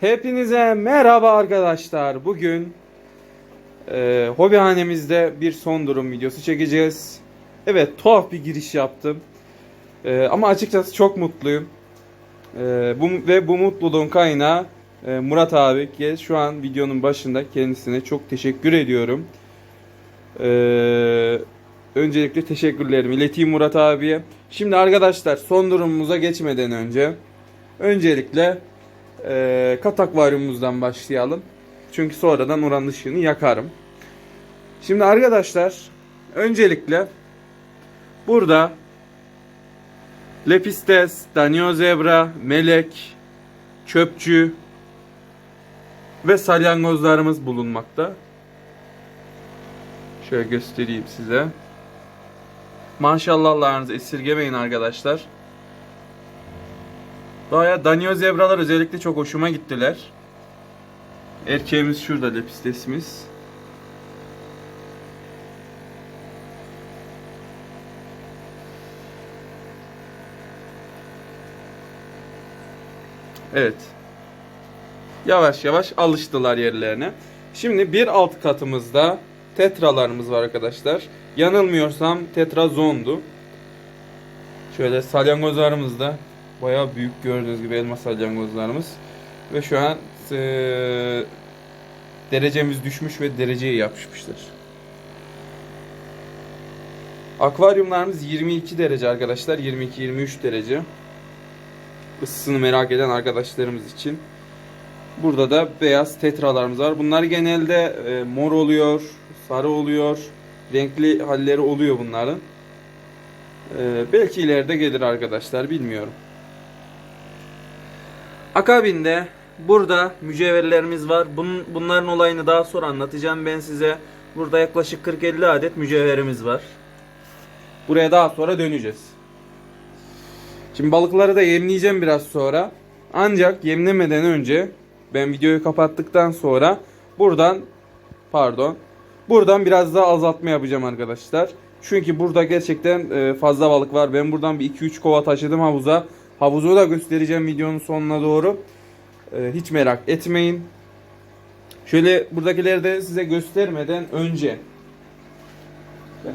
Hepinize merhaba arkadaşlar. Bugün e, hobihanemizde bir son durum videosu çekeceğiz. Evet tuhaf bir giriş yaptım. E, ama açıkçası çok mutluyum. E, bu, ve bu mutluluğun kaynağı e, Murat abi ki şu an videonun başında kendisine çok teşekkür ediyorum. E, öncelikle teşekkürlerimi ileteyim Murat abiye. Şimdi arkadaşlar son durumumuza geçmeden önce öncelikle e, kat akvaryumumuzdan başlayalım. Çünkü sonradan oranın ışığını yakarım. Şimdi arkadaşlar öncelikle burada Lepistes, Daniozebra, Melek, Çöpçü ve salyangozlarımız bulunmakta. Şöyle göstereyim size. Maşallahlarınızı esirgemeyin arkadaşlar. Baya Danio zebralar özellikle çok hoşuma gittiler. Erkeğimiz şurada lepistesimiz. Evet. Yavaş yavaş alıştılar yerlerine. Şimdi bir alt katımızda tetralarımız var arkadaşlar. Yanılmıyorsam tetrazondu. Şöyle salyangozlarımız da bayağı büyük gördüğünüz gibi elma salyangozlarımız. Ve şu an eee, derecemiz düşmüş ve dereceye yapışmışlar. Akvaryumlarımız 22 derece arkadaşlar. 22-23 derece. Isısını merak eden arkadaşlarımız için. Burada da beyaz tetralarımız var. Bunlar genelde e, mor oluyor, sarı oluyor. Renkli halleri oluyor bunların. E, belki ileride gelir arkadaşlar bilmiyorum. Akabinde burada mücevherlerimiz var. Bunun, bunların olayını daha sonra anlatacağım ben size. Burada yaklaşık 40-50 adet mücevherimiz var. Buraya daha sonra döneceğiz. Şimdi balıkları da yemleyeceğim biraz sonra. Ancak yemlemeden önce ben videoyu kapattıktan sonra buradan pardon buradan biraz daha azaltma yapacağım arkadaşlar. Çünkü burada gerçekten e, fazla balık var. Ben buradan bir 2-3 kova taşıdım havuza. Havuzu da göstereceğim videonun sonuna doğru. E, Hiç merak etmeyin. Şöyle buradakileri de size göstermeden önce ben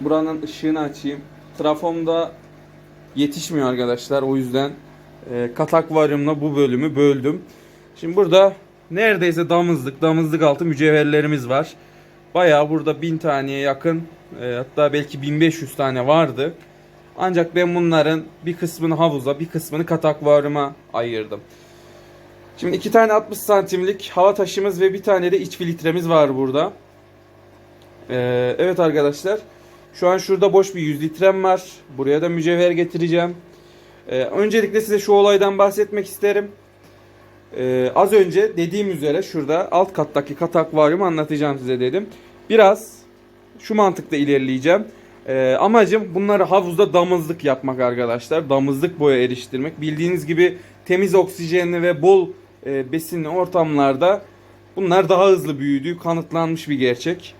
buranın ışığını açayım. Trafomda yetişmiyor arkadaşlar. O yüzden e, kat akvaryumla bu bölümü böldüm. Şimdi burada neredeyse damızlık, damızlık altı mücevherlerimiz var. Bayağı burada 1000 taneye yakın e, hatta belki 1500 tane vardı. Ancak ben bunların bir kısmını havuza, bir kısmını kat akvaryuma ayırdım. Şimdi iki tane 60 santimlik hava taşımız ve bir tane de iç filtremiz var burada. Ee, evet arkadaşlar. Şu an şurada boş bir 100 litrem var. Buraya da mücevher getireceğim. Ee, öncelikle size şu olaydan bahsetmek isterim. Ee, az önce dediğim üzere şurada alt kattaki kat akvaryumu anlatacağım size dedim. Biraz şu mantıkla ilerleyeceğim. Ee, amacım bunları havuzda damızlık yapmak arkadaşlar. Damızlık boya eriştirmek. Bildiğiniz gibi temiz oksijenli ve bol e, besinli ortamlarda bunlar daha hızlı büyüdüğü kanıtlanmış bir gerçek.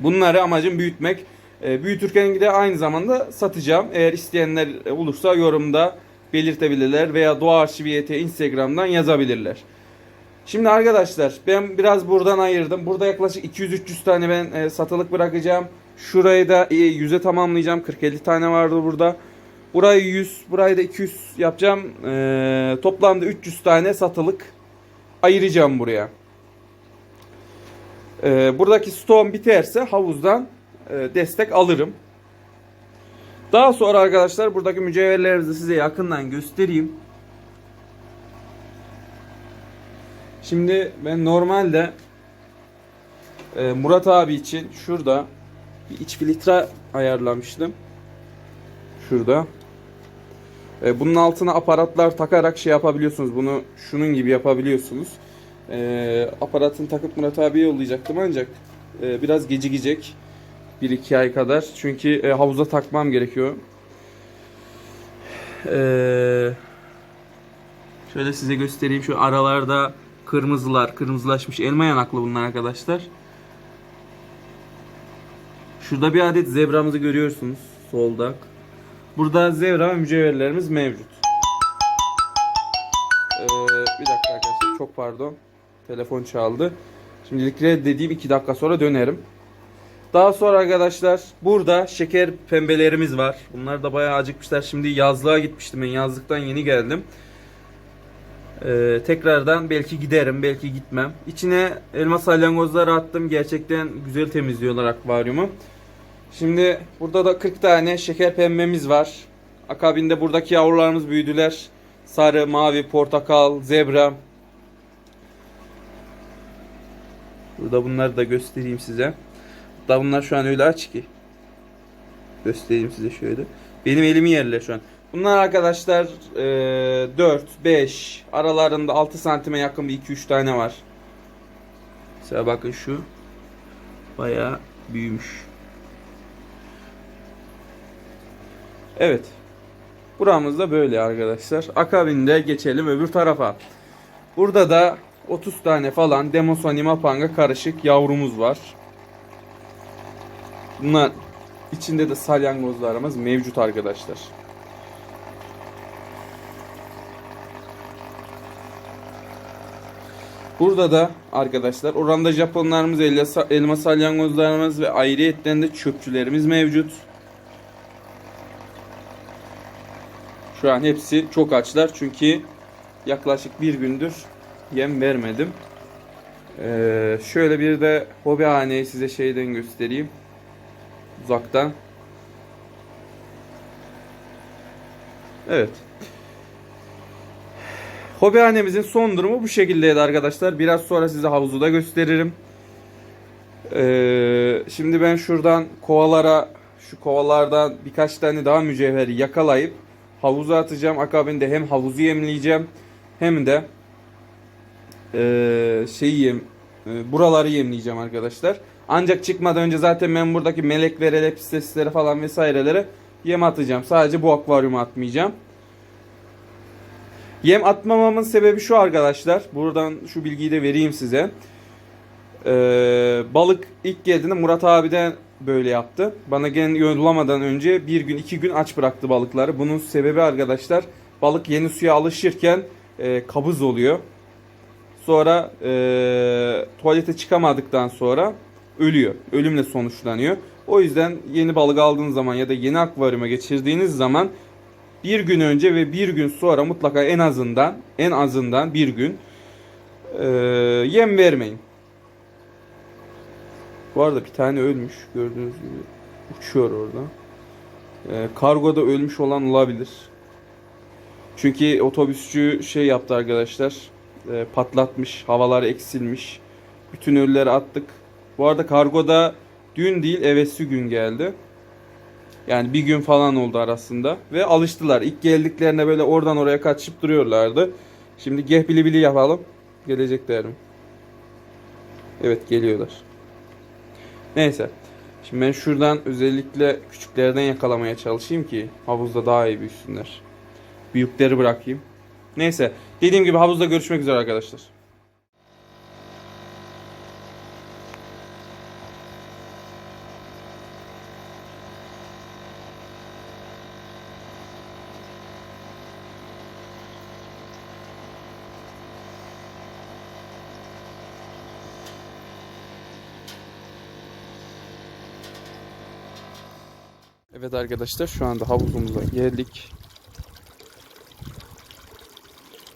Bunları amacım büyütmek. E, büyütürken de aynı zamanda satacağım. Eğer isteyenler olursa yorumda belirtebilirler veya Doğa Arşiviyete Instagram'dan yazabilirler. Şimdi arkadaşlar ben biraz buradan ayırdım. Burada yaklaşık 200-300 tane ben e, satılık bırakacağım. Şurayı da e, 100'e tamamlayacağım. 40-50 tane vardı burada. Burayı 100, burayı da 200 yapacağım. E, toplamda 300 tane satılık ayıracağım buraya. E, buradaki stoğum biterse havuzdan e, destek alırım. Daha sonra arkadaşlar buradaki mücevherlerimizi size yakından göstereyim. Şimdi ben normalde e, Murat abi için şurada bir iç filtre ayarlamıştım. Şurada. E, bunun altına aparatlar takarak şey yapabiliyorsunuz. Bunu şunun gibi yapabiliyorsunuz. E, aparatını takıp Murat abiye yollayacaktım ancak e, biraz gecikecek. 1-2 ay kadar. Çünkü e, havuza takmam gerekiyor. Ee, şöyle size göstereyim. Şu aralarda kırmızılar, kırmızılaşmış elma yanaklı bunlar arkadaşlar. Şurada bir adet zebramızı görüyorsunuz solda. Burada zebra ve mücevherlerimiz mevcut. Ee, Bir dakika arkadaşlar çok pardon. Telefon çaldı. Şimdilik dediğim 2 dakika sonra dönerim. Daha sonra arkadaşlar burada şeker pembelerimiz var. Bunlar da bayağı acıkmışlar. Şimdi yazlığa gitmiştim ben. Yazlıktan yeni geldim. Ee, tekrardan belki giderim, belki gitmem. İçine elma salyangozları attım. Gerçekten güzel temizliyorlar akvaryumu. Şimdi burada da 40 tane şeker pembemiz var. Akabinde buradaki yavrularımız büyüdüler. Sarı, mavi, portakal, zebra. Burada bunları da göstereyim size. Hatta bunlar şu an öyle aç ki. Göstereyim size şöyle. Benim elimi yerler şu an. Bunlar arkadaşlar e, 4, 5 aralarında 6 santime yakın bir 2-3 tane var. Mesela bakın şu. Bayağı büyümüş. Evet. Buramız da böyle arkadaşlar. Akabinde geçelim öbür tarafa. Burada da 30 tane falan Demosanima panga karışık yavrumuz var. Bunlar içinde de salyangozlarımız mevcut arkadaşlar. Burada da arkadaşlar oranda Japonlarımız, elma- salyangozlarımız ve ayrıyetten de çöpçülerimiz mevcut. Şu an hepsi çok açlar çünkü yaklaşık bir gündür yem vermedim. Ee, şöyle bir de hobihaneyi size şeyden göstereyim. Uzaktan. Evet. Hobihanemizin son durumu bu şekildeydi arkadaşlar. Biraz sonra size havuzu da gösteririm. Ee, şimdi ben şuradan kovalara şu kovalardan birkaç tane daha mücevheri yakalayıp havuza atacağım. Akabinde hem havuzu yemleyeceğim hem de ee, şeyi yem, e, buraları yemleyeceğim arkadaşlar. Ancak çıkmadan önce zaten ben buradaki melek ve falan vesairelere yem atacağım. Sadece bu akvaryuma atmayacağım. Yem atmamamın sebebi şu arkadaşlar. Buradan şu bilgiyi de vereyim size. Ee, balık ilk geldiğinde Murat abiden böyle yaptı. Bana gene yollamadan önce bir gün iki gün aç bıraktı balıkları. Bunun sebebi arkadaşlar balık yeni suya alışırken e, kabız oluyor. Sonra e, tuvalete çıkamadıktan sonra ölüyor. Ölümle sonuçlanıyor. O yüzden yeni balık aldığınız zaman ya da yeni akvaryuma geçirdiğiniz zaman bir gün önce ve bir gün sonra mutlaka en azından en azından bir gün e, yem vermeyin. Bu arada bir tane ölmüş gördüğünüz gibi uçuyor orada. E, kargoda ölmüş olan olabilir. Çünkü otobüsçü şey yaptı arkadaşlar. E, patlatmış, havalar eksilmiş. Bütün ölüleri attık. Bu arada kargoda dün değil evvelsi gün geldi. Yani bir gün falan oldu arasında. Ve alıştılar. İlk geldiklerinde böyle oradan oraya kaçıp duruyorlardı. Şimdi geh bili bili yapalım. Gelecekler mi? Evet geliyorlar. Neyse. Şimdi ben şuradan özellikle küçüklerden yakalamaya çalışayım ki havuzda daha iyi büyüsünler. Büyükleri bırakayım. Neyse. Dediğim gibi havuzda görüşmek üzere arkadaşlar. Evet arkadaşlar şu anda havuzumuza geldik.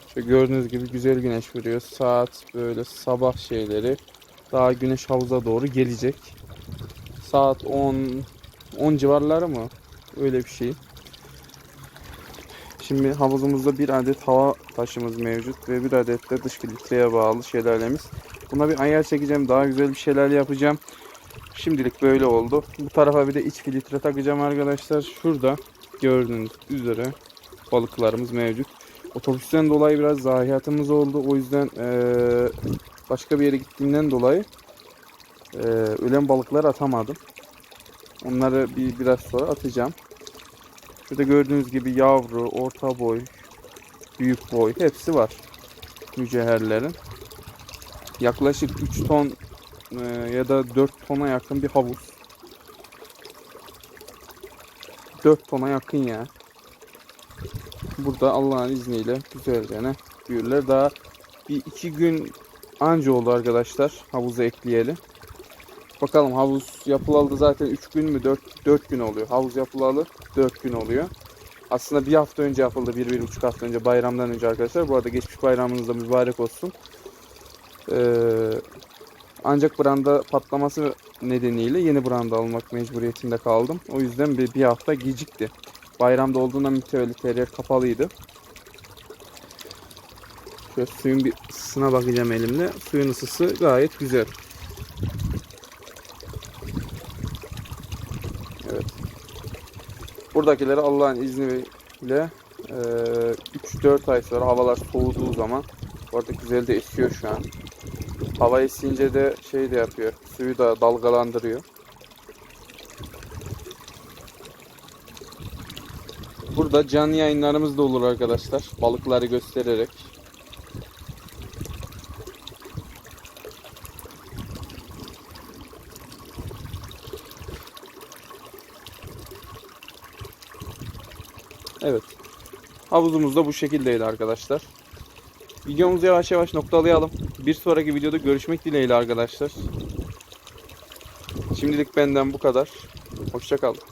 İşte gördüğünüz gibi güzel güneş vuruyor. Saat böyle sabah şeyleri. Daha güneş havuza doğru gelecek. Saat 10 10 civarları mı? Öyle bir şey. Şimdi havuzumuzda bir adet hava taşımız mevcut ve bir adet de dış filtreye bağlı şelalemiz. Buna bir ayar çekeceğim. Daha güzel bir şeyler yapacağım. Şimdilik böyle oldu. Bu tarafa bir de iç filtre takacağım arkadaşlar. Şurada gördüğünüz üzere balıklarımız mevcut. Otobüsten dolayı biraz zayiatımız oldu. O yüzden başka bir yere gittiğimden dolayı ölen balıklar atamadım. Onları bir biraz sonra atacağım. Şurada gördüğünüz gibi yavru, orta boy, büyük boy hepsi var mücevherlerin. Yaklaşık 3 ton e, ya da 4 tona yakın bir havuz. 4 tona yakın ya. Burada Allah'ın izniyle güzelce büyürler. Daha bir iki gün anca oldu arkadaşlar havuza ekleyeli. Bakalım havuz yapılalı zaten 3 gün mü 4, 4 gün oluyor. Havuz yapılalı 4 gün oluyor. Aslında bir hafta önce yapıldı. 1-1,5 hafta önce bayramdan önce arkadaşlar. Bu arada geçmiş bayramınız da mübarek olsun. Ee, ancak branda patlaması nedeniyle yeni branda almak mecburiyetinde kaldım. O yüzden bir, bir hafta gecikti. Bayramda olduğundan mütevellit her kapalıydı. Şöyle suyun bir ısısına bakacağım elimle. Suyun ısısı gayet güzel. Evet. Buradakileri Allah'ın izniyle e, 3-4 ay sonra havalar soğuduğu zaman bu arada güzel de esiyor şu an. Hava esince de şey de yapıyor. Suyu da dalgalandırıyor. Burada canlı yayınlarımız da olur arkadaşlar. Balıkları göstererek. Evet. Havuzumuz da bu şekildeydi arkadaşlar. Videomuzu yavaş yavaş noktalayalım. Bir sonraki videoda görüşmek dileğiyle arkadaşlar. Şimdilik benden bu kadar. Hoşçakalın.